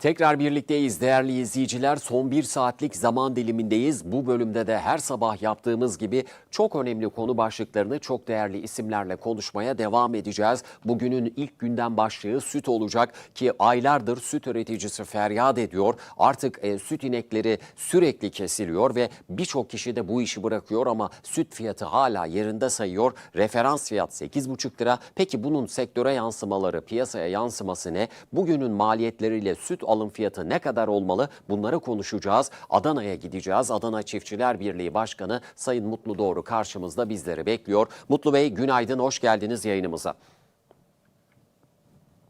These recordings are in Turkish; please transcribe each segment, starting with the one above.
Tekrar birlikteyiz değerli izleyiciler. Son bir saatlik zaman dilimindeyiz. Bu bölümde de her sabah yaptığımız gibi çok önemli konu başlıklarını çok değerli isimlerle konuşmaya devam edeceğiz. Bugünün ilk günden başlığı süt olacak ki aylardır süt üreticisi feryat ediyor. Artık e, süt inekleri sürekli kesiliyor ve birçok kişi de bu işi bırakıyor ama süt fiyatı hala yerinde sayıyor. Referans fiyat 8,5 lira. Peki bunun sektöre yansımaları, piyasaya yansıması ne? Bugünün maliyetleriyle süt alım fiyatı ne kadar olmalı? Bunları konuşacağız. Adana'ya gideceğiz. Adana Çiftçiler Birliği Başkanı Sayın Mutlu Doğru karşımızda bizleri bekliyor. Mutlu Bey günaydın, hoş geldiniz yayınımıza.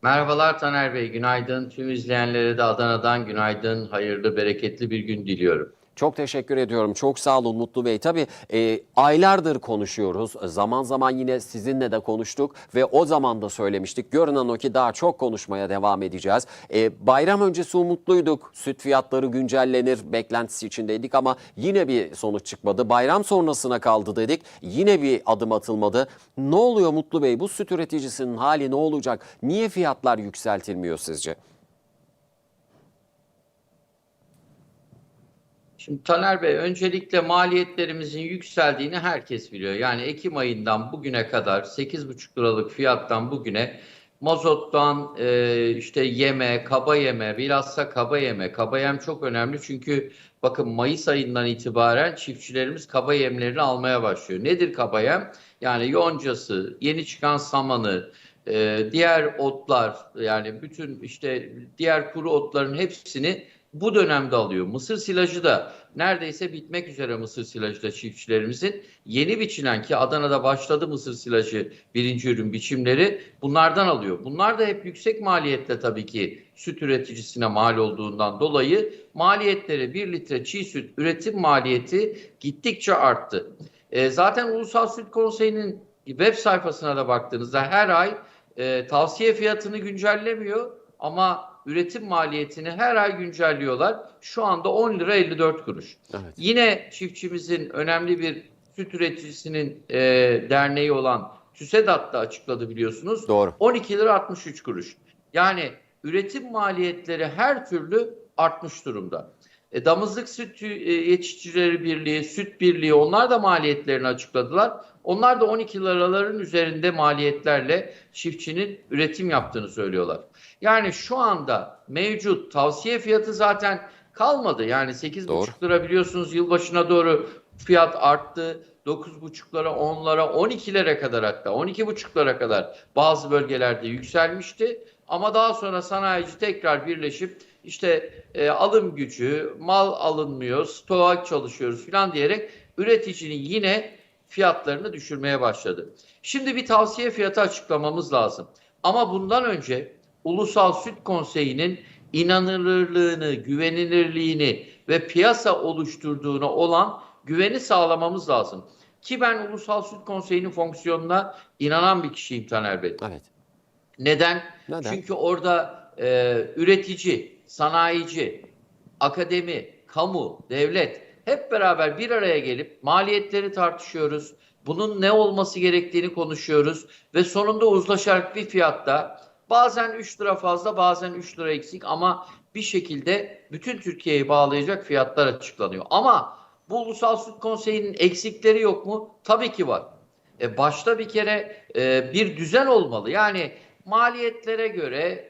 Merhabalar Taner Bey, günaydın. Tüm izleyenlere de Adana'dan günaydın, hayırlı, bereketli bir gün diliyorum. Çok teşekkür ediyorum. Çok sağ olun Mutlu Bey. Tabii e, aylardır konuşuyoruz. Zaman zaman yine sizinle de konuştuk ve o zaman da söylemiştik. Görünen o ki daha çok konuşmaya devam edeceğiz. E, bayram öncesi umutluyduk. Süt fiyatları güncellenir beklentisi içindeydik ama yine bir sonuç çıkmadı. Bayram sonrasına kaldı dedik. Yine bir adım atılmadı. Ne oluyor Mutlu Bey? Bu süt üreticisinin hali ne olacak? Niye fiyatlar yükseltilmiyor sizce? Şimdi Taner Bey, öncelikle maliyetlerimizin yükseldiğini herkes biliyor. Yani Ekim ayından bugüne kadar 8,5 liralık fiyattan bugüne mazottan e, işte yeme, kaba yeme, bilhassa kaba yeme. Kaba yem çok önemli çünkü bakın Mayıs ayından itibaren çiftçilerimiz kaba yemlerini almaya başlıyor. Nedir kaba yem? Yani yoncası, yeni çıkan samanı, e, diğer otlar yani bütün işte diğer kuru otların hepsini bu dönemde alıyor. Mısır silajı da neredeyse bitmek üzere mısır silajı da çiftçilerimizin. Yeni biçilen ki Adana'da başladı mısır silajı birinci ürün biçimleri bunlardan alıyor. Bunlar da hep yüksek maliyetle tabii ki süt üreticisine mal olduğundan dolayı maliyetleri 1 litre çiğ süt üretim maliyeti gittikçe arttı. E, zaten Ulusal Süt Konseyi'nin web sayfasına da baktığınızda her ay e, tavsiye fiyatını güncellemiyor ama üretim maliyetini her ay güncelliyorlar. Şu anda 10 lira 54 kuruş. Evet. Yine çiftçimizin önemli bir süt üreticisinin e, derneği olan TÜSEDAT da açıkladı biliyorsunuz. Doğru. 12 lira 63 kuruş. Yani üretim maliyetleri her türlü artmış durumda. E, Damızlık Süt e, Yetiştiricileri Birliği, Süt Birliği onlar da maliyetlerini açıkladılar. Onlar da 12 liraların üzerinde maliyetlerle çiftçinin üretim yaptığını söylüyorlar. Yani şu anda mevcut tavsiye fiyatı zaten kalmadı. Yani 8,5 Doğru. lira biliyorsunuz yılbaşına doğru fiyat arttı. 9,5'lara, 10'lara, 12'lere kadar hatta 12,5'lara kadar bazı bölgelerde yükselmişti. Ama daha sonra sanayici tekrar birleşip işte e, alım gücü, mal alınmıyor, stoğak çalışıyoruz falan diyerek üreticinin yine fiyatlarını düşürmeye başladı. Şimdi bir tavsiye fiyatı açıklamamız lazım. Ama bundan önce Ulusal Süt Konseyi'nin inanılırlığını, güvenilirliğini ve piyasa oluşturduğuna olan güveni sağlamamız lazım. Ki ben Ulusal Süt Konseyi'nin fonksiyonuna inanan bir kişiyim Taner Bey. Evet. Neden? Neden? Çünkü orada e, üretici, sanayici, akademi, kamu, devlet hep beraber bir araya gelip maliyetleri tartışıyoruz. Bunun ne olması gerektiğini konuşuyoruz ve sonunda uzlaşarak bir fiyatta bazen 3 lira fazla bazen 3 lira eksik ama bir şekilde bütün Türkiye'yi bağlayacak fiyatlar açıklanıyor. Ama bu Ulusal Süt Konseyi'nin eksikleri yok mu? Tabii ki var. E başta bir kere e, bir düzen olmalı. Yani maliyetlere göre,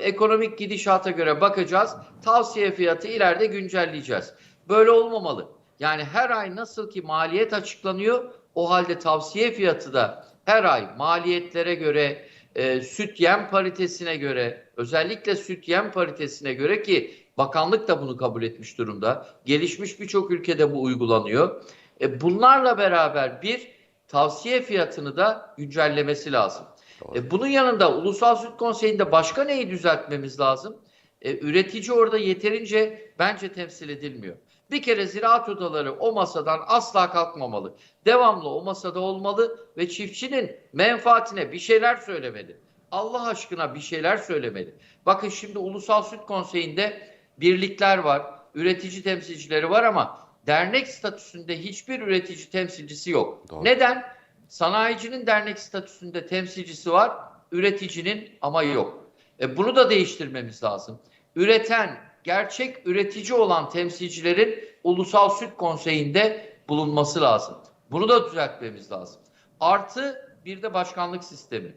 ekonomik gidişata göre bakacağız. Tavsiye fiyatı ileride güncelleyeceğiz. Böyle olmamalı. Yani her ay nasıl ki maliyet açıklanıyor, o halde tavsiye fiyatı da her ay maliyetlere göre, e, süt yem paritesine göre, özellikle süt yem paritesine göre ki bakanlık da bunu kabul etmiş durumda. Gelişmiş birçok ülkede bu uygulanıyor. E, bunlarla beraber bir tavsiye fiyatını da güncellemesi lazım. Doğru. E, bunun yanında Ulusal Süt Konseyi'nde başka neyi düzeltmemiz lazım? E, üretici orada yeterince bence temsil edilmiyor. Bir kere ziraat odaları o masadan asla kalkmamalı. Devamlı o masada olmalı ve çiftçinin menfaatine bir şeyler söylemeli. Allah aşkına bir şeyler söylemeli. Bakın şimdi Ulusal Süt Konseyi'nde birlikler var, üretici temsilcileri var ama dernek statüsünde hiçbir üretici temsilcisi yok. Doğru. Neden? Sanayicinin dernek statüsünde temsilcisi var, üreticinin ama yok. E, bunu da değiştirmemiz lazım. üreten, gerçek üretici olan temsilcilerin Ulusal Süt Konseyi'nde bulunması lazım. Bunu da düzeltmemiz lazım. Artı bir de başkanlık sistemi.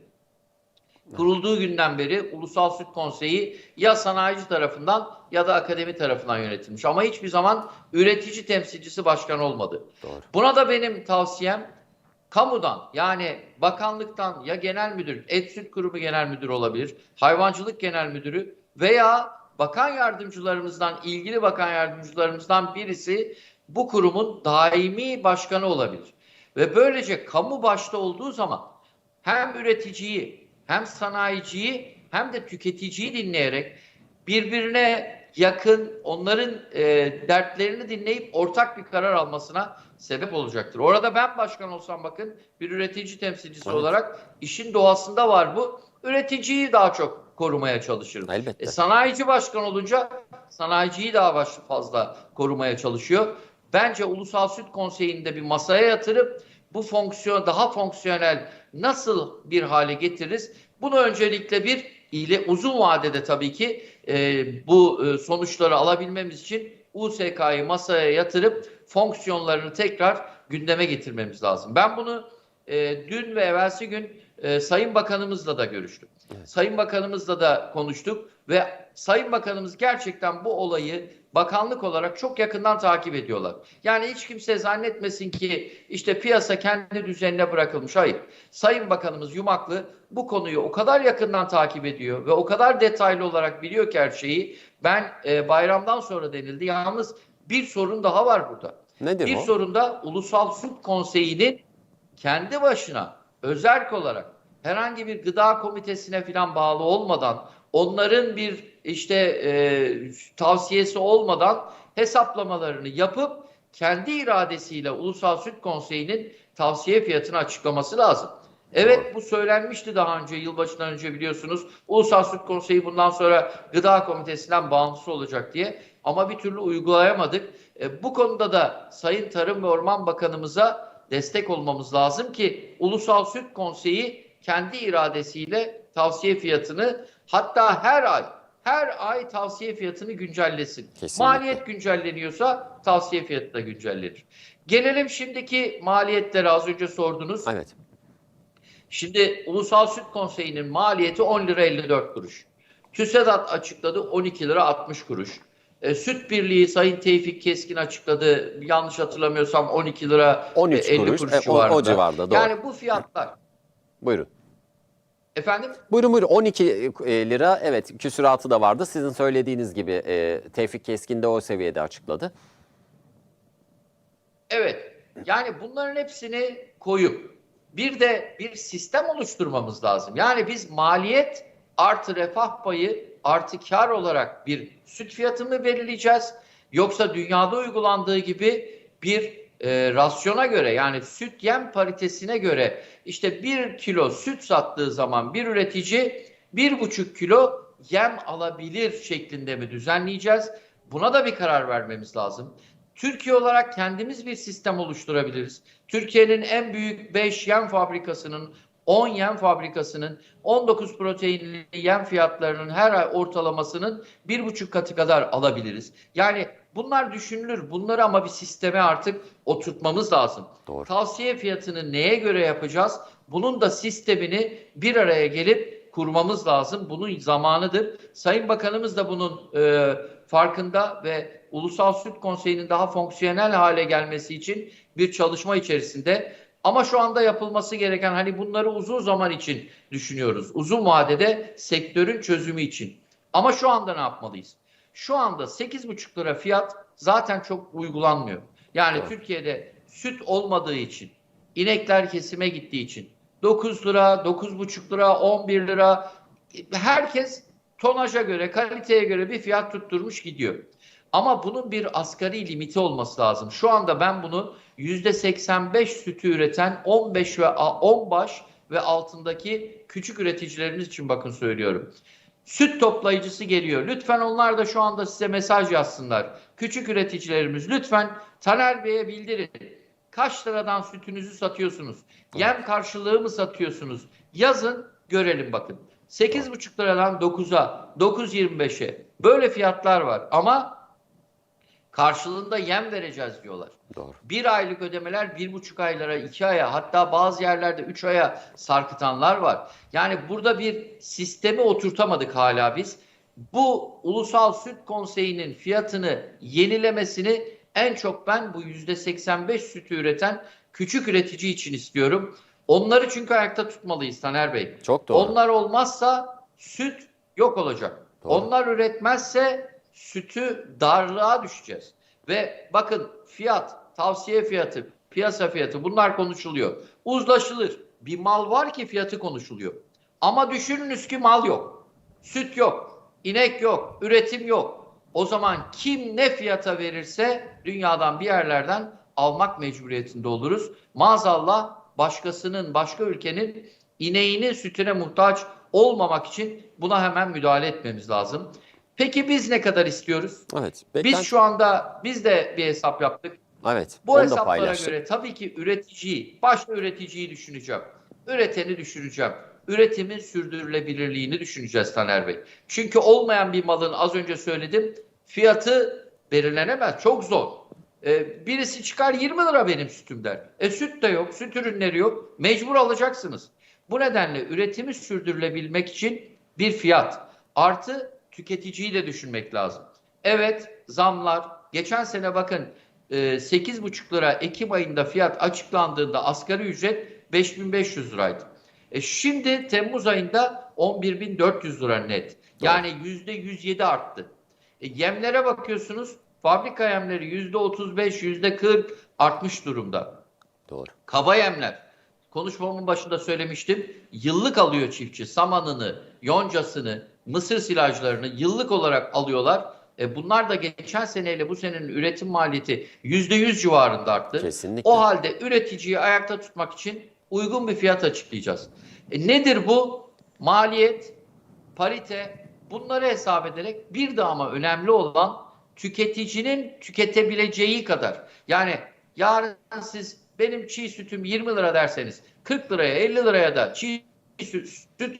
Kurulduğu günden beri Ulusal Süt Konseyi ya sanayici tarafından ya da akademi tarafından yönetilmiş. Ama hiçbir zaman üretici temsilcisi başkan olmadı. Doğru. Buna da benim tavsiyem kamudan yani bakanlıktan ya genel müdür, et süt kurumu genel müdürü olabilir, hayvancılık genel müdürü veya bakan yardımcılarımızdan, ilgili bakan yardımcılarımızdan birisi bu kurumun daimi başkanı olabilir. Ve böylece kamu başta olduğu zaman hem üreticiyi hem sanayiciyi hem de tüketiciyi dinleyerek birbirine yakın onların e, dertlerini dinleyip ortak bir karar almasına sebep olacaktır. Orada ben başkan olsam bakın bir üretici temsilcisi Evet. olarak işin doğasında var bu. Üreticiyi daha çok korumaya çalışırım. Elbette. E, sanayici başkan olunca sanayiciyi daha baş, fazla korumaya çalışıyor. Bence Ulusal Süt Konseyi'nde bir masaya yatırıp bu fonksiyon daha fonksiyonel nasıl bir hale getiririz? Bunu öncelikle bir ile uzun vadede tabii ki e, bu e, sonuçları alabilmemiz için USK'yı masaya yatırıp fonksiyonlarını tekrar gündeme getirmemiz lazım. Ben bunu e, dün ve evvelsi gün e, Sayın Bakanımızla da görüştüm. Sayın Bakanımızla da konuştuk ve Sayın Bakanımız gerçekten bu olayı bakanlık olarak çok yakından takip ediyorlar. Yani hiç kimse zannetmesin ki işte piyasa kendi düzenine bırakılmış. Hayır. Sayın Bakanımız Yumaklı bu konuyu o kadar yakından takip ediyor ve o kadar detaylı olarak biliyor ki her şeyi. Ben e, bayramdan sonra denildi. Yalnız bir sorun daha var burada. Nedir Bir o? sorun da Ulusal Süt Konseyi'nin kendi başına özerk olarak herhangi bir gıda komitesine falan bağlı olmadan onların bir işte e, tavsiyesi olmadan hesaplamalarını yapıp kendi iradesiyle Ulusal Süt Konseyi'nin tavsiye fiyatını açıklaması lazım. Evet bu söylenmişti daha önce yılbaşından önce biliyorsunuz. Ulusal Süt Konseyi bundan sonra gıda komitesinden bağımsız olacak diye ama bir türlü uygulayamadık. E, bu konuda da Sayın Tarım ve Orman Bakanımıza destek olmamız lazım ki Ulusal Süt Konseyi kendi iradesiyle tavsiye fiyatını hatta her ay her ay tavsiye fiyatını güncellesin. Kesinlikle. Maliyet güncelleniyorsa tavsiye fiyatı da güncellenir. Gelelim şimdiki maliyetlere az önce sordunuz. Evet. Şimdi Ulusal Süt Konseyi'nin maliyeti 10 lira 54 kuruş. TÜSEDAT açıkladı 12 lira 60 kuruş. E, Süt Birliği Sayın Tevfik Keskin açıkladı. Yanlış hatırlamıyorsam 12 lira 13 e, 50 kuruş, kuruş, e, o- o civarda, doğru. Yani bu fiyatlar. Buyurun. Efendim? Buyurun buyurun 12 e, lira evet küsuratı da vardı. Sizin söylediğiniz gibi e, Tevfik Keskin de o seviyede açıkladı. Evet. Yani bunların hepsini koyup bir de bir sistem oluşturmamız lazım. Yani biz maliyet artı refah payı artı kar olarak bir süt fiyatı mı belirleyeceğiz? Yoksa dünyada uygulandığı gibi bir e, rasyona göre yani süt yem paritesine göre işte bir kilo süt sattığı zaman bir üretici bir buçuk kilo yem alabilir şeklinde mi düzenleyeceğiz? Buna da bir karar vermemiz lazım. Türkiye olarak kendimiz bir sistem oluşturabiliriz. Türkiye'nin en büyük 5 yem fabrikasının 10 yem fabrikasının 19 proteinli yem fiyatlarının her ay ortalamasının bir buçuk katı kadar alabiliriz. Yani bunlar düşünülür. Bunları ama bir sisteme artık oturtmamız lazım. Doğru. Tavsiye fiyatını neye göre yapacağız? Bunun da sistemini bir araya gelip kurmamız lazım. Bunun zamanıdır. Sayın Bakanımız da bunun e, farkında ve Ulusal Süt Konseyi'nin daha fonksiyonel hale gelmesi için bir çalışma içerisinde. Ama şu anda yapılması gereken hani bunları uzun zaman için düşünüyoruz. Uzun vadede sektörün çözümü için. Ama şu anda ne yapmalıyız? Şu anda 8,5 lira fiyat zaten çok uygulanmıyor. Yani Doğru. Türkiye'de süt olmadığı için, inekler kesime gittiği için 9 lira, 9,5 lira, 11 lira herkes tonaja göre, kaliteye göre bir fiyat tutturmuş gidiyor. Ama bunun bir asgari limiti olması lazım. Şu anda ben bunu %85 sütü üreten 15 ve 10 baş ve altındaki küçük üreticilerimiz için bakın söylüyorum. Süt toplayıcısı geliyor. Lütfen onlar da şu anda size mesaj yazsınlar. Küçük üreticilerimiz lütfen Taner Bey'e bildirin. Kaç liradan sütünüzü satıyorsunuz? Yem karşılığı mı satıyorsunuz? Yazın görelim bakın. 8,5 liradan 9'a, 9.25'e böyle fiyatlar var ama karşılığında yem vereceğiz diyorlar. Doğru. Bir aylık ödemeler bir buçuk aylara, iki aya hatta bazı yerlerde üç aya sarkıtanlar var. Yani burada bir sistemi oturtamadık hala biz. Bu Ulusal Süt Konseyi'nin fiyatını yenilemesini en çok ben bu yüzde 85 sütü üreten küçük üretici için istiyorum. Onları çünkü ayakta tutmalıyız Taner Bey. Çok doğru. Onlar olmazsa süt yok olacak. Doğru. Onlar üretmezse sütü darlığa düşeceğiz. Ve bakın fiyat, tavsiye fiyatı, piyasa fiyatı bunlar konuşuluyor. Uzlaşılır. Bir mal var ki fiyatı konuşuluyor. Ama düşününüz ki mal yok. Süt yok. inek yok. Üretim yok. O zaman kim ne fiyata verirse dünyadan bir yerlerden almak mecburiyetinde oluruz. Maazallah başkasının, başka ülkenin ineğinin sütüne muhtaç olmamak için buna hemen müdahale etmemiz lazım. Peki biz ne kadar istiyoruz? Evet. Biz Beklen- şu anda biz de bir hesap yaptık. Evet. Bu hesaplara göre tabii ki üreticiyi, başta üreticiyi düşüneceğim. Üreteni düşüneceğim. Üretimin sürdürülebilirliğini düşüneceğiz Taner Bey. Çünkü olmayan bir malın az önce söyledim fiyatı belirlenemez. Çok zor. Ee, birisi çıkar 20 lira benim sütüm der. E süt de yok, süt ürünleri yok. Mecbur alacaksınız. Bu nedenle üretimi sürdürülebilmek için bir fiyat artı tüketiciyi de düşünmek lazım. Evet zamlar. Geçen sene bakın e, 8,5 lira Ekim ayında fiyat açıklandığında asgari ücret 5500 liraydı. E şimdi Temmuz ayında 11.400 lira net. Yani %107 arttı. E, yemlere bakıyorsunuz fabrika yemleri %35, %40 artmış durumda. Doğru. Kaba yemler. Konuşmamın başında söylemiştim. Yıllık alıyor çiftçi samanını, yoncasını, mısır silajlarını yıllık olarak alıyorlar. E bunlar da geçen seneyle bu senenin üretim maliyeti %100 civarında arttı. Kesinlikle. O halde üreticiyi ayakta tutmak için uygun bir fiyat açıklayacağız. E nedir bu? Maliyet, parite bunları hesap ederek bir de ama önemli olan tüketicinin tüketebileceği kadar. Yani yarın siz benim çiğ sütüm 20 lira derseniz 40 liraya 50 liraya da çiğ süt, süt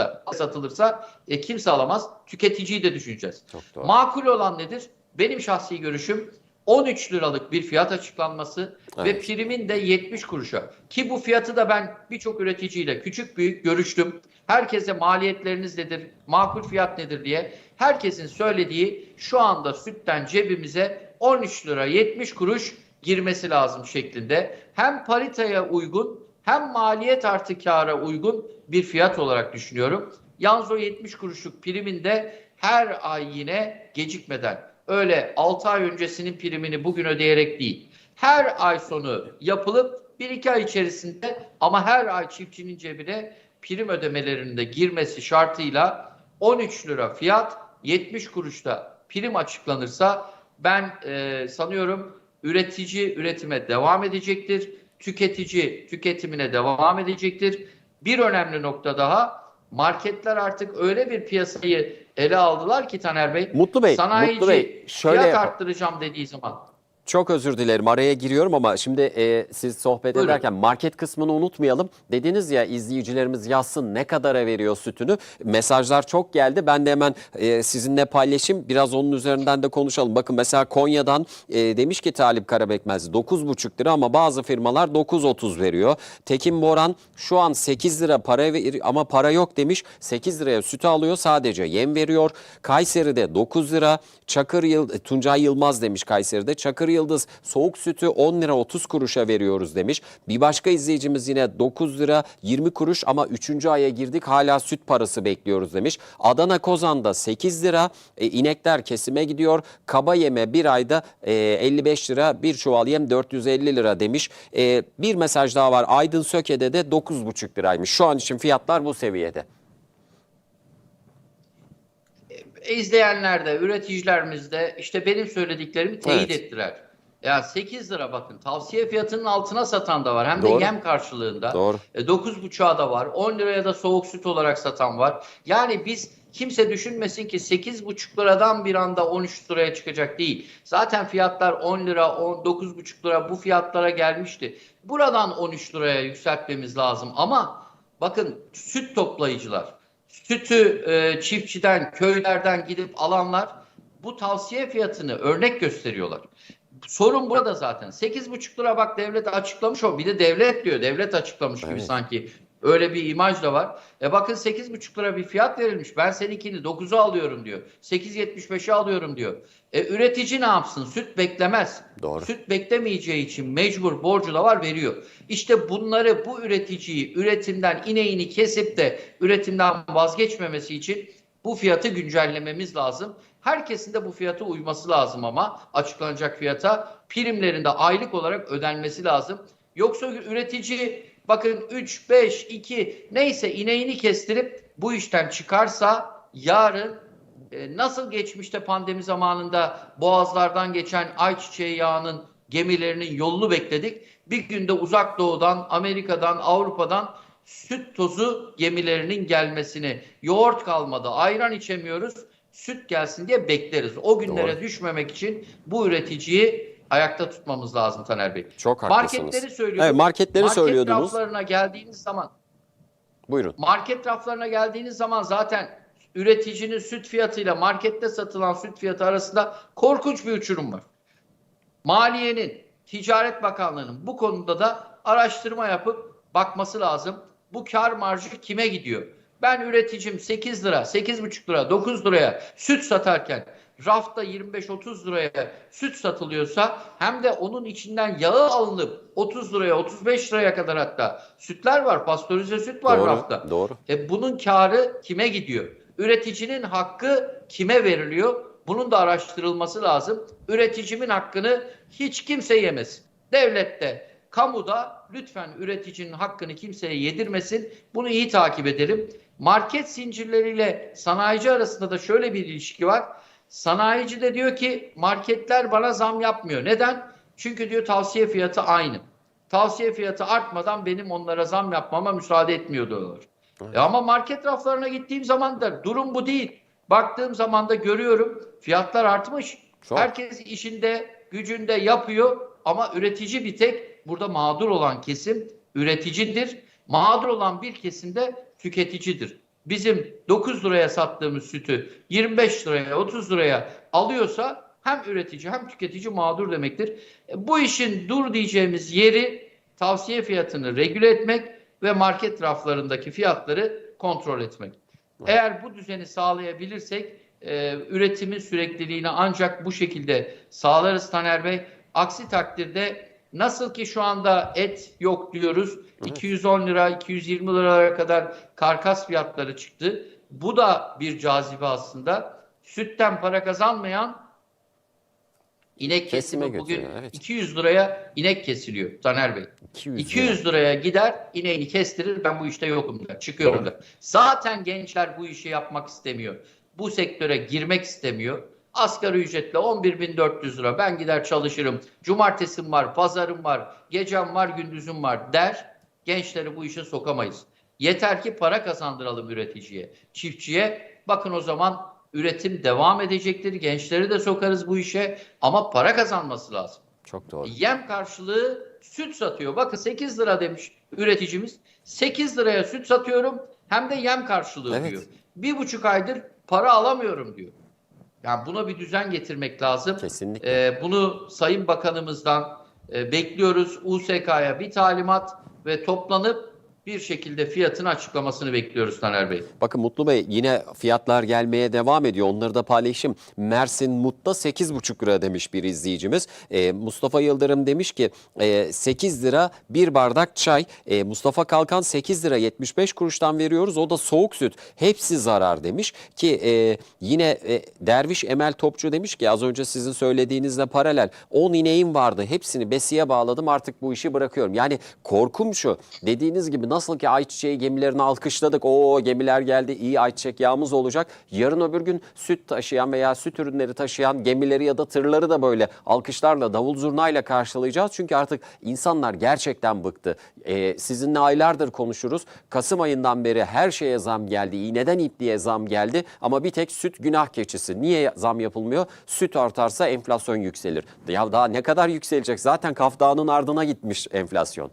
satılırsa, satılırsa e, kimse alamaz. Tüketiciyi de düşüneceğiz. Makul olan nedir? Benim şahsi görüşüm 13 liralık bir fiyat açıklanması ve Evet. primin de 70 kuruşa. Ki bu fiyatı da ben birçok üreticiyle küçük büyük görüştüm. Herkese maliyetleriniz nedir, makul fiyat nedir diye. Herkesin söylediği şu anda sütten cebimize 13 lira 70 kuruş girmesi lazım şeklinde. Hem pariteye uygun hem maliyet artı kâra uygun bir fiyat olarak düşünüyorum. Yalnız o 70 kuruşluk primin de her ay yine gecikmeden öyle 6 ay öncesinin primini bugün ödeyerek değil. Her ay sonu yapılıp 1-2 ay içerisinde ama her ay çiftçinin cebine prim ödemelerinde girmesi şartıyla 13 lira fiyat 70 kuruşta prim açıklanırsa ben e, sanıyorum üretici üretime devam edecektir. Tüketici tüketimine devam edecektir. Bir önemli nokta daha marketler artık öyle bir piyasayı ele aldılar ki Taner Bey. Mutlu Bey, sanayici Mutlu Bey, şöyle fiyat yapalım. arttıracağım dediği zaman Çok özür dilerim araya giriyorum ama şimdi e, siz sohbet Buyurun. ederken market kısmını unutmayalım. Dediniz ya izleyicilerimiz yazsın ne kadara veriyor sütünü. Mesajlar çok geldi. Ben de hemen e, sizinle paylaşayım. Biraz onun üzerinden de konuşalım. Bakın mesela Konya'dan e, demiş ki Talip Karabekmez 9,5 lira ama bazı firmalar 9,30 veriyor. Tekin Boran şu an 8 lira para ver ama para yok demiş. 8 liraya sütü alıyor sadece yem veriyor. Kayseri'de 9 lira. Çakır Yıl Tuncay Yılmaz demiş Kayseri'de. Çakır Yıldız soğuk sütü 10 lira 30 kuruşa veriyoruz demiş. Bir başka izleyicimiz yine 9 lira 20 kuruş ama 3. aya girdik hala süt parası bekliyoruz demiş. Adana Kozan'da 8 lira e, inekler kesime gidiyor. Kaba yeme bir ayda e, 55 lira bir çuval yem 450 lira demiş. E, bir mesaj daha var Aydın Söke'de de 9,5 liraymış. Şu an için fiyatlar bu seviyede. İzleyenler de üreticilerimiz de işte benim söylediklerimi teyit Evet. ettiler. Ya 8 lira bakın tavsiye fiyatının altına satan da var hem Doğru. de yem karşılığında. Doğru. E, 9,5'a da var. 10 liraya da soğuk süt olarak satan var. Yani biz kimse düşünmesin ki 8,5 liradan bir anda 13 liraya çıkacak değil. Zaten fiyatlar 10 lira, 10, 9,5 lira bu fiyatlara gelmişti. Buradan 13 liraya yükseltmemiz lazım ama Bakın süt toplayıcılar, sütü e, çiftçiden, köylerden gidip alanlar bu tavsiye fiyatını örnek gösteriyorlar. Sorun burada zaten. 8,5 lira bak devlet açıklamış o. Bir de devlet diyor. Devlet açıklamış gibi Evet. sanki. Öyle bir imaj da var. E bakın 8,5 lira bir fiyat verilmiş. Ben seninkini 9'a alıyorum diyor. 8,75'e alıyorum diyor. E üretici ne yapsın? Süt beklemez. Doğru. Süt beklemeyeceği için mecbur borcu da var veriyor. İşte bunları bu üreticiyi üretimden ineğini kesip de üretimden vazgeçmemesi için bu fiyatı güncellememiz lazım. Herkesin de bu fiyata uyması lazım ama açıklanacak fiyata primlerin de aylık olarak ödenmesi lazım. Yoksa üretici bakın 3, 5, 2 neyse ineğini kestirip bu işten çıkarsa yarın e, nasıl geçmişte pandemi zamanında boğazlardan geçen ayçiçeği yağının gemilerinin yolunu bekledik. Bir günde uzak doğudan, Amerika'dan, Avrupa'dan süt tozu gemilerinin gelmesini, yoğurt kalmadı, ayran içemiyoruz, süt gelsin diye bekleriz. O günlere Doğru. düşmemek için bu üreticiyi ayakta tutmamız lazım Taner Bey. Çok haklısınız. Marketleri söylüyorum. Evet, marketleri Market söylüyordunuz. raflarına geldiğiniz zaman Buyurun. market raflarına geldiğiniz zaman zaten üreticinin süt fiyatıyla markette satılan süt fiyatı arasında korkunç bir uçurum var. Maliyenin, Ticaret Bakanlığı'nın bu konuda da araştırma yapıp bakması lazım. Bu kar marjı kime gidiyor? Ben üreticim 8 lira, 8,5 lira, 9 liraya süt satarken rafta 25-30 liraya süt satılıyorsa hem de onun içinden yağı alınıp 30 liraya, 35 liraya kadar hatta sütler var, pastörize süt var Doğru. rafta. Doğru. E bunun karı kime gidiyor? Üreticinin hakkı kime veriliyor? Bunun da araştırılması lazım. Üreticimin hakkını hiç kimse yemesin. Devlet de, kamuda lütfen üreticinin hakkını kimseye yedirmesin. Bunu iyi takip edelim. Market zincirleriyle sanayici arasında da şöyle bir ilişki var. Sanayici de diyor ki marketler bana zam yapmıyor. Neden? Çünkü diyor tavsiye fiyatı aynı. Tavsiye fiyatı artmadan benim onlara zam yapmama müsaade etmiyor diyorlar. E ama market raflarına gittiğim zaman da durum bu değil. Baktığım zaman da görüyorum fiyatlar artmış. Çok. Herkes işinde, gücünde yapıyor ama üretici bir tek burada mağdur olan kesim üreticidir. Mağdur olan bir kesim de tüketicidir. Bizim 9 liraya sattığımız sütü 25 liraya, 30 liraya alıyorsa hem üretici hem tüketici mağdur demektir. E, Bu işin dur diyeceğimiz yeri tavsiye fiyatını regüle etmek ve market raflarındaki fiyatları kontrol etmek. Eğer bu düzeni sağlayabilirsek e, üretimin sürekliliğini ancak bu şekilde sağlarız Taner Bey. Aksi takdirde nasıl ki şu anda et yok diyoruz. 210 lira, 220 liralara kadar karkas fiyatları çıktı. Bu da bir cazibe aslında. Sütten para kazanmayan inek Kesime kesimi bugün götürüyor, evet. 200 liraya inek kesiliyor Taner Bey. 200 lira. 200 liraya gider ineğini kestirir ben bu işte yokum der. Çıkıyorum Doğru. der. Zaten gençler bu işi yapmak istemiyor. Bu sektöre girmek istemiyor. Asgari ücretle 11.400 lira ben gider çalışırım. Cumartesim var, pazarım var, gecem var, gündüzüm var der. Gençleri bu işe sokamayız. Yeter ki para kazandıralım üreticiye, çiftçiye. Bakın o zaman üretim devam edecektir. Gençleri de sokarız bu işe ama para kazanması lazım. Çok doğru. Yem karşılığı süt satıyor. Bakın 8 lira demiş üreticimiz. 8 liraya süt satıyorum hem de yem karşılığı Evet. diyor. Bir buçuk aydır para alamıyorum diyor. Yani buna bir düzen getirmek lazım. Kesinlikle. Ee, bunu Sayın Bakanımızdan e, bekliyoruz. USK'ya bir talimat ve toplanıp bir şekilde fiyatın açıklamasını bekliyoruz Taner Bey. Bakın Mutlu Bey yine fiyatlar gelmeye devam ediyor. Onları da paylaşayım. Mersin Mut'ta 8,5 lira demiş bir izleyicimiz. Ee, Mustafa Yıldırım demiş ki e, 8 lira bir bardak çay. E, Mustafa Kalkan 8 lira 75 kuruştan veriyoruz. O da soğuk süt. Hepsi zarar demiş ki e, yine e, Derviş Emel Topçu demiş ki az önce sizin söylediğinizle paralel 10 ineğim vardı. Hepsini besiye bağladım artık bu işi bırakıyorum. Yani korkum şu dediğiniz gibi ki ayçiçeği gemilerini alkışladık. O gemiler geldi iyi ayçiçek yağımız olacak. Yarın öbür gün süt taşıyan veya süt ürünleri taşıyan gemileri ya da tırları da böyle alkışlarla davul zurnayla karşılayacağız. Çünkü artık insanlar gerçekten bıktı. Ee, sizinle aylardır konuşuruz. Kasım ayından beri her şeye zam geldi. İğneden ipliğe zam geldi. Ama bir tek süt günah keçisi. Niye zam yapılmıyor? Süt artarsa enflasyon yükselir. Ya daha ne kadar yükselecek? Zaten Kaf Dağı'nın ardına gitmiş enflasyon.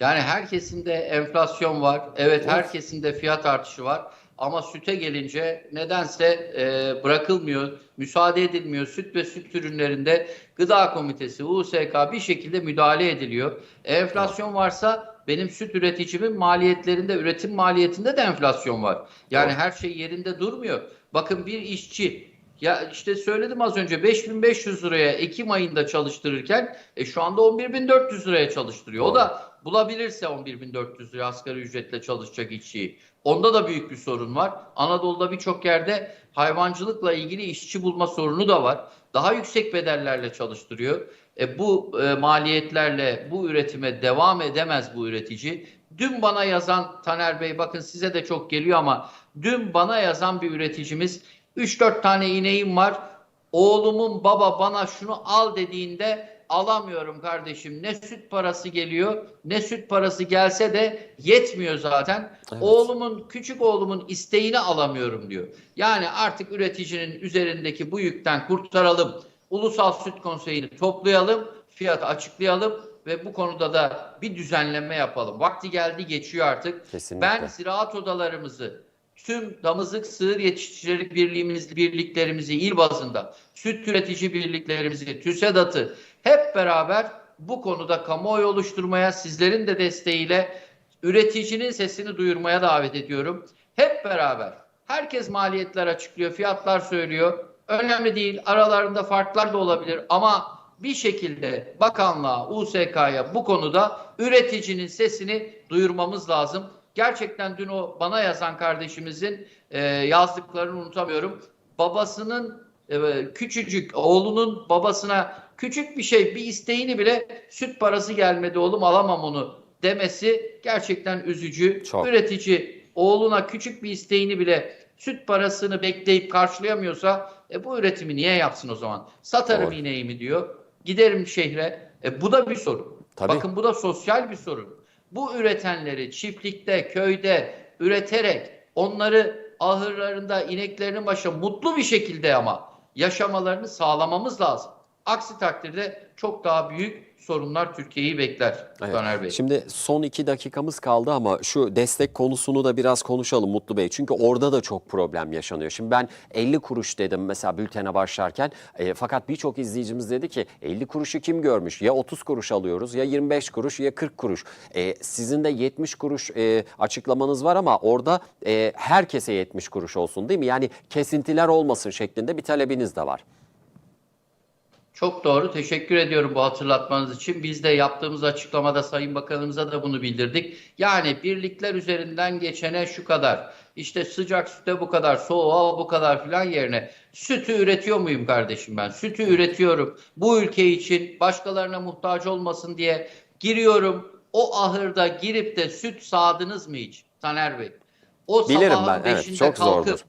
Yani herkesin de enflasyon var. Evet herkesin de fiyat artışı var. Ama süte gelince nedense e, bırakılmıyor, müsaade edilmiyor. Süt ve süt ürünlerinde Gıda Komitesi, USK bir şekilde müdahale ediliyor. E, enflasyon varsa benim süt üreticimin maliyetlerinde, üretim maliyetinde de enflasyon var. Yani her şey yerinde durmuyor. Bakın bir işçi ya işte söyledim az önce 5500 liraya Ekim ayında çalıştırırken e, şu anda 11400 liraya çalıştırıyor. O da bulabilirse 11400 liraya asgari ücretle çalışacak işçiyi. Onda da büyük bir sorun var. Anadolu'da birçok yerde hayvancılıkla ilgili işçi bulma sorunu da var. Daha yüksek bedellerle çalıştırıyor. E, bu e, maliyetlerle bu üretime devam edemez bu üretici. Dün bana yazan Taner Bey bakın size de çok geliyor ama dün bana yazan bir üreticimiz 3-4 tane ineğim var. Oğlumun baba bana şunu al dediğinde alamıyorum kardeşim. Ne süt parası geliyor ne süt parası gelse de yetmiyor zaten. Evet. Oğlumun küçük oğlumun isteğini alamıyorum diyor. Yani artık üreticinin üzerindeki bu yükten kurtaralım. Ulusal Süt Konseyi'ni toplayalım, fiyatı açıklayalım ve bu konuda da bir düzenleme yapalım. Vakti geldi geçiyor artık. Kesinlikle. Ben ziraat odalarımızı, tüm damızlık sığır yetiştiricilik birliğimiz, birliklerimizi il bazında, süt üretici birliklerimizi, TÜSEDAT'ı hep beraber bu konuda kamuoyu oluşturmaya, sizlerin de desteğiyle üreticinin sesini duyurmaya davet ediyorum. Hep beraber. Herkes maliyetler açıklıyor, fiyatlar söylüyor. Önemli değil, aralarında farklar da olabilir ama bir şekilde bakanlığa, USK'ya bu konuda üreticinin sesini duyurmamız lazım. Gerçekten dün o bana yazan kardeşimizin e, yazdıklarını unutamıyorum. Babasının e, küçücük oğlunun babasına küçük bir şey, bir isteğini bile süt parası gelmedi oğlum alamam onu demesi gerçekten üzücü. Çok. Üretici oğluna küçük bir isteğini bile süt parasını bekleyip karşılayamıyorsa e, bu üretimi niye yapsın o zaman? Satarım Doğru. ineğimi diyor. Giderim şehre. E, bu da bir sorun. Tabii. Bakın bu da sosyal bir sorun. Bu üretenleri çiftlikte, köyde üreterek onları ahırlarında ineklerinin başında mutlu bir şekilde ama yaşamalarını sağlamamız lazım. Aksi takdirde çok daha büyük sorunlar Türkiye'yi bekler Evet. Taner Bey. Şimdi son iki dakikamız kaldı ama şu destek konusunu da biraz konuşalım Mutlu Bey. Çünkü orada da çok problem yaşanıyor. Şimdi ben 50 kuruş dedim mesela bültene başlarken. E, fakat birçok izleyicimiz dedi ki 50 kuruşu kim görmüş? Ya 30 kuruş alıyoruz ya 25 kuruş ya 40 kuruş. E, sizin de 70 kuruş e, açıklamanız var ama orada e, herkese 70 kuruş olsun değil mi? Yani kesintiler olmasın şeklinde bir talebiniz de var. Çok doğru. Teşekkür ediyorum bu hatırlatmanız için. Biz de yaptığımız açıklamada Sayın Bakanımıza da bunu bildirdik. Yani birlikler üzerinden geçene şu kadar, işte sıcak süte bu kadar, soğuğa bu kadar filan yerine sütü üretiyor muyum kardeşim ben? Sütü üretiyorum. Bu ülke için başkalarına muhtaç olmasın diye giriyorum. O ahırda girip de süt sağdınız mı hiç Taner Bey? O Bilirim sabahın ben, evet, çok kalkıp zordur.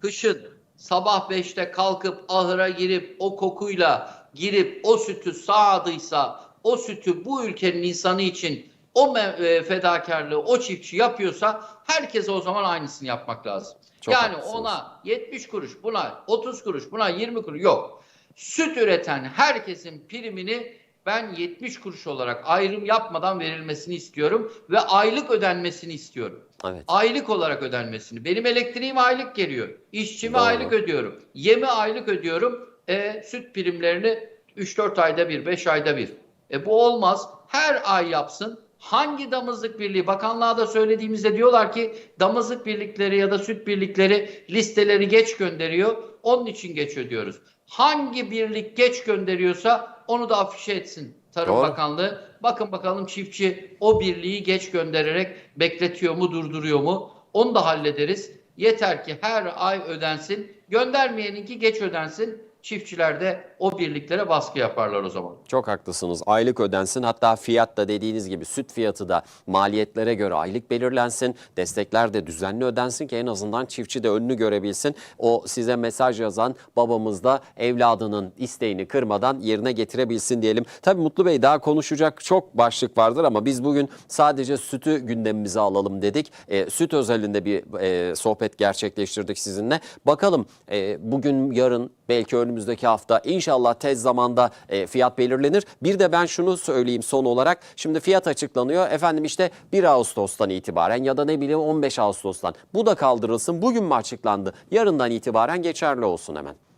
kışın sabah 5'te kalkıp ahıra girip o kokuyla girip o sütü sağdıysa o sütü bu ülkenin insanı için o e, fedakarlığı o çiftçi yapıyorsa herkese o zaman aynısını yapmak lazım. Çok yani haklısınız. ona 70 kuruş, buna 30 kuruş, buna 20 kuruş yok. Süt üreten herkesin primini ben 70 kuruş olarak ayrım yapmadan verilmesini istiyorum ve aylık ödenmesini istiyorum. Evet. Aylık olarak ödenmesini. Benim elektriğim aylık geliyor. İşçime Doğru. aylık ödüyorum. Yemi aylık ödüyorum. E, süt primlerini 3-4 ayda bir, 5 ayda bir. E, bu olmaz. Her ay yapsın. Hangi damızlık birliği? Bakanlığa da söylediğimizde diyorlar ki damızlık birlikleri ya da süt birlikleri listeleri geç gönderiyor. Onun için geç ödüyoruz. Hangi birlik geç gönderiyorsa onu da afişe etsin Tarım Doğru. Bakanlığı. Bakın bakalım çiftçi o birliği geç göndererek bekletiyor mu, durduruyor mu? Onu da hallederiz. Yeter ki her ay ödensin. Göndermeyeninki geç ödensin. Çiftçiler de o birliklere baskı yaparlar o zaman. Çok haklısınız. Aylık ödensin. Hatta fiyat da dediğiniz gibi süt fiyatı da maliyetlere göre aylık belirlensin. Destekler de düzenli ödensin ki en azından çiftçi de önünü görebilsin. O size mesaj yazan babamız da evladının isteğini kırmadan yerine getirebilsin diyelim. Tabii Mutlu Bey daha konuşacak çok başlık vardır ama biz bugün sadece sütü gündemimize alalım dedik. E, süt özelinde bir e, sohbet gerçekleştirdik sizinle. Bakalım e, bugün yarın belki önümüzdeki önümüzdeki hafta. İnşallah tez zamanda e, fiyat belirlenir. Bir de ben şunu söyleyeyim son olarak. Şimdi fiyat açıklanıyor. Efendim işte 1 Ağustos'tan itibaren ya da ne bileyim 15 Ağustos'tan. Bu da kaldırılsın. Bugün mü açıklandı? Yarından itibaren geçerli olsun hemen.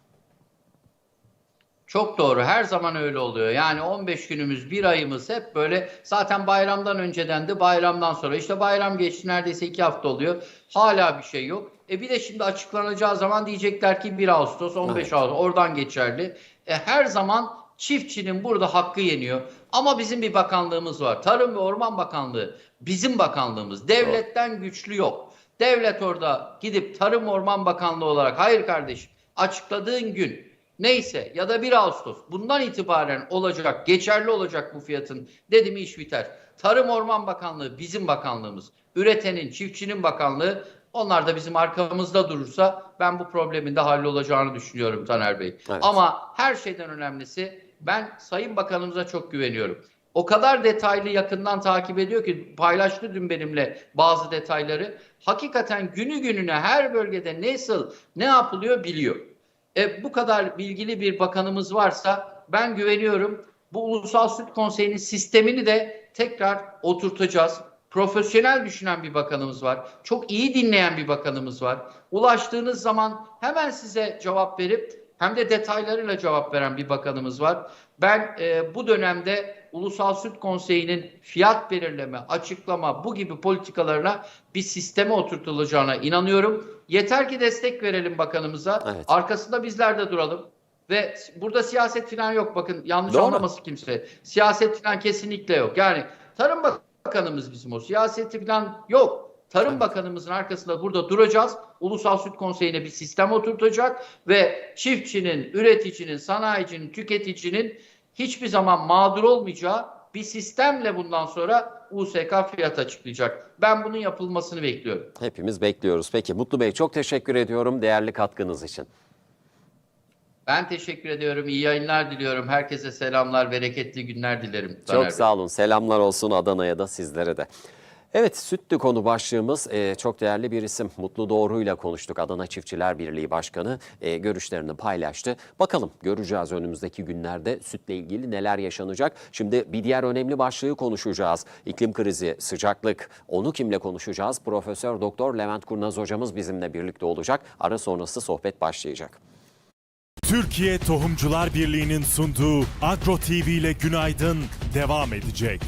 Çok doğru. Her zaman öyle oluyor. Yani 15 günümüz, bir ayımız hep böyle. Zaten bayramdan önceden de bayramdan sonra. İşte bayram geçti neredeyse iki hafta oluyor. Hala bir şey yok. E bir de şimdi açıklanacağı zaman diyecekler ki 1 Ağustos, 15 Evet. Ağustos oradan geçerli. E her zaman çiftçinin burada hakkı yeniyor. Ama bizim bir bakanlığımız var. Tarım ve Orman Bakanlığı bizim bakanlığımız. Devletten güçlü yok. Devlet orada gidip Tarım Orman Bakanlığı olarak hayır kardeşim açıkladığın gün Neyse ya da 1 Ağustos bundan itibaren olacak, geçerli olacak bu fiyatın dedi mi iş biter. Tarım Orman Bakanlığı bizim bakanlığımız. Üretenin, çiftçinin bakanlığı onlar da bizim arkamızda durursa ben bu problemin de hallolacağını düşünüyorum Taner Bey. Evet. Ama her şeyden önemlisi ben Sayın Bakanımıza çok güveniyorum. O kadar detaylı yakından takip ediyor ki paylaştı dün benimle bazı detayları. Hakikaten günü gününe her bölgede nasıl ne yapılıyor biliyor. E, bu kadar bilgili bir bakanımız varsa ben güveniyorum. Bu Ulusal Süt Konseyi'nin sistemini de tekrar oturtacağız. Profesyonel düşünen bir bakanımız var. Çok iyi dinleyen bir bakanımız var. Ulaştığınız zaman hemen size cevap verip hem de detaylarıyla cevap veren bir bakanımız var. Ben e, bu dönemde Ulusal Süt Konseyi'nin fiyat belirleme, açıklama bu gibi politikalarına bir sisteme oturtulacağına inanıyorum. Yeter ki destek verelim bakanımıza. Evet. Arkasında bizler de duralım. Ve burada siyaset falan yok. Bakın yanlış Doğru. anlamasın kimse. Siyaset falan kesinlikle yok. Yani Tarım Bakanımız bizim o. Siyaseti falan yok. Tarım Evet. Bakanımızın arkasında burada duracağız. Ulusal Süt Konseyi'ne bir sistem oturtacak ve çiftçinin, üreticinin, sanayicinin, tüketicinin hiçbir zaman mağdur olmayacağı bir sistemle bundan sonra USK fiyat açıklayacak. Ben bunun yapılmasını bekliyorum. Hepimiz bekliyoruz. Peki Mutlu Bey çok teşekkür ediyorum değerli katkınız için. Ben teşekkür ediyorum. İyi yayınlar diliyorum. Herkese selamlar, bereketli günler dilerim. Taner. Çok sağ olun. Selamlar olsun Adana'ya da sizlere de. Evet sütlü konu başlığımız e, çok değerli bir isim. Mutlu Doğru ile konuştuk. Adana Çiftçiler Birliği Başkanı e, görüşlerini paylaştı. Bakalım göreceğiz önümüzdeki günlerde sütle ilgili neler yaşanacak. Şimdi bir diğer önemli başlığı konuşacağız. İklim krizi, sıcaklık. Onu kimle konuşacağız? Profesör Doktor Levent Kurnaz hocamız bizimle birlikte olacak. Ara sonrası sohbet başlayacak. Türkiye Tohumcular Birliği'nin sunduğu Agro TV ile Günaydın devam edecek.